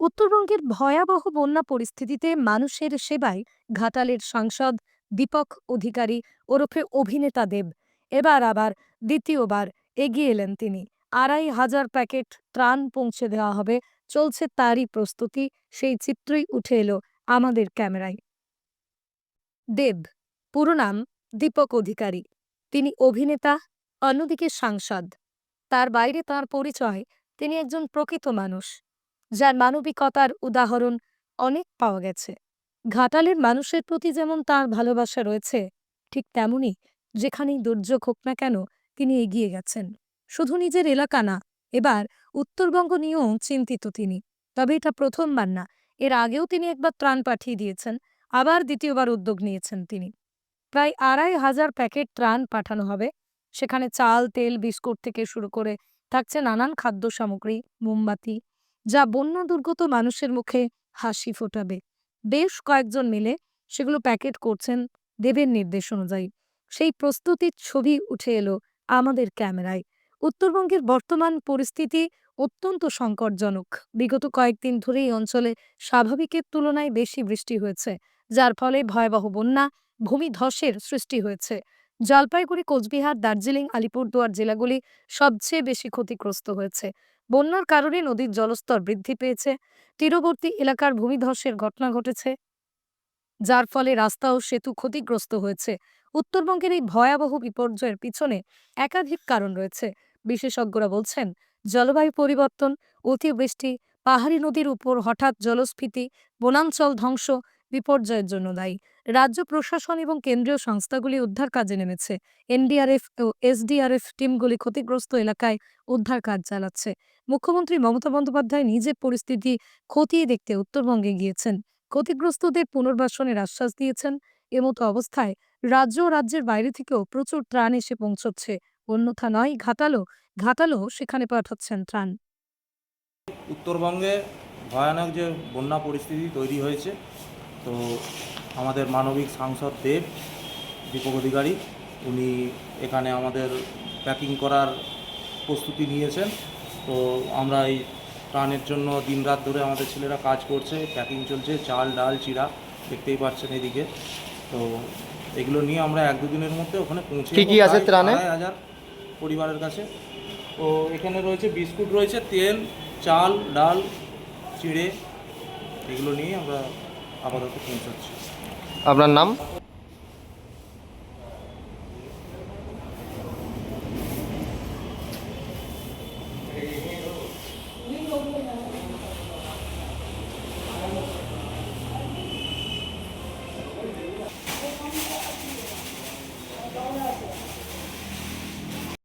উত্তরবঙ্গের ভয়াবহ বন্যা পরিস্থিতিতে মানুষের সেবায় ঘাটালের সাংসদ দীপক অধিকারী ওরফে অভিনেতা দেব। এবার আবার দ্বিতীয়বার এগিয়ে এলেন তিনি। আড়াই হাজার প্যাকেট ত্রাণ পৌঁছে দেওয়া হবে। চলছে তারই প্রস্তুতি। সেই চিত্রই উঠে এলো আমাদের ক্যামেরায়। দেব, পুরো নাম দীপক অধিকারী। তিনি অভিনেতা, অন্যদিকে সাংসদ। তার বাইরে তার পরিচয়, তিনি একজন প্রকৃত মানুষ। যার মানবিকতার উদাহরণ অনেক পাওয়া গেছে। ঘাটালের মানুষের প্রতি যেমন তার ভালোবাসা রয়েছে, ঠিক তেমনি যেখানেই দুর্যোগ হোক না কেন তিনি এগিয়ে গেছেন। শুধু নিজের এলাকা না, এবার উত্তরবঙ্গ নিয়েও চিন্তিত তিনি। তবে এটা প্রথমবার না, এর আগেও তিনি একবার ত্রাণ পাঠিয়ে দিয়েছেন, আবার দ্বিতীয়বার উদ্যোগ নিয়েছেন তিনি। প্রায় আড়াই হাজার প্যাকেট ত্রাণ পাঠানো হবে, সেখানে চাল, তেল, বিস্কুট থেকে শুরু করে থাকছে নানান খাদ্য সামগ্রী, মোমবাতি যা বন্যা দুর্গত মানুষের মুখে হাসি ফোটাবে। বেশ কয়েকজন মিলে সেগুলো প্যাকেট করছেন দেবের নির্দেশ অনুযায়ী। সেই প্রস্তুতির ছবি উঠে এলো আমাদের ক্যামেরায়। উত্তরবঙ্গের বর্তমান পরিস্থিতি অত্যন্ত সংকটজনক। বিগত কয়েকদিন ধরে এই অঞ্চলে স্বাভাবিকের তুলনায় বেশি বৃষ্টি হয়েছে, যার ফলে ভয়াবহ বন্যা, ভূমিধসের সৃষ্টি হয়েছে। জলপাইগুড়ি, কোচবিহার, দার্জিলিং, আলিপুরদুয়ার জেলাগুলি সবচেয়ে বেশি ক্ষতিগ্রস্ত হয়েছে। বন্যার কারণে নদীর জলস্তর বৃদ্ধি পেয়েছে। তীরবর্তী এলাকার ভূমিধসের ঘটনা ঘটেছে, যার ফলে রাস্তা ও সেতু ক্ষতিগ্রস্ত হয়েছে। উত্তরবঙ্গের এই ভয়াবহ বিপর্যয়ের পিছনে একাধিক কারণ রয়েছে। বিশেষজ্ঞরা বলছেন, জলবায়ু পরিবর্তন, অতিবৃষ্টি, পাহাড়ি নদীর উপর হঠাৎ জলস্ফীতি, বনাঞ্চল ধ্বংস বিপর্যয়ের জন্য দায়ী। রাজ্য প্রশাসন এবং কেন্দ্রীয় সংস্থাগুলি উদ্ধার কাজে নেমেছে। এনডিআরএফ ও এসডিআরএফ টিমগুলি ক্ষতিগ্রস্ত এলাকায় উদ্ধার কাজ চালাচ্ছে। মুখ্যমন্ত্রী মমতা বন্দ্যোপাধ্যায় নিজের পরিস্থিতি খতিয়ে দেখতে উত্তরবঙ্গে গিয়েছেন। ক্ষতিগ্রস্তদের পুনর্বাসনের আশ্বাস দিয়েছেন। এমতো অবস্থায় রাজ্য ও রাজ্যের বাইরে থেকেও প্রচুর ত্রাণ এসে পৌঁছচ্ছে। অন্যথা নয়, ঘাটালো ঘাটালো সেখানে পাঠাচ্ছেন ত্রাণ। উত্তরবঙ্গে ভয়ানক যে বন্যা পরিস্থিতি তৈরি হয়েছে তো আমাদের মানবিক সাংসদ দেব দীপক অধিকারী উনি এখানে আমাদের প্যাকিং করার প্রস্তুতি নিয়েছেন। তো আমরা এই ত্রাণের জন্য দিনরাত ধরে আমাদের ছেলেরা কাজ করছে প্যাকিং চলছে চাল ডাল চিরা দেখতেই পাচ্ছেন এদিকে। তো এগুলো নিয়ে আমরা এক দুদিনের মধ্যে ওখানে পৌঁছে কি কি আছে ত্রাণে? হাজার পরিবারের কাছে। তো এখানে রয়েছে বিস্কুট রয়েছে তেল চাল ডাল চিড়ে এগুলো নিয়ে আমরা আপনার নাম?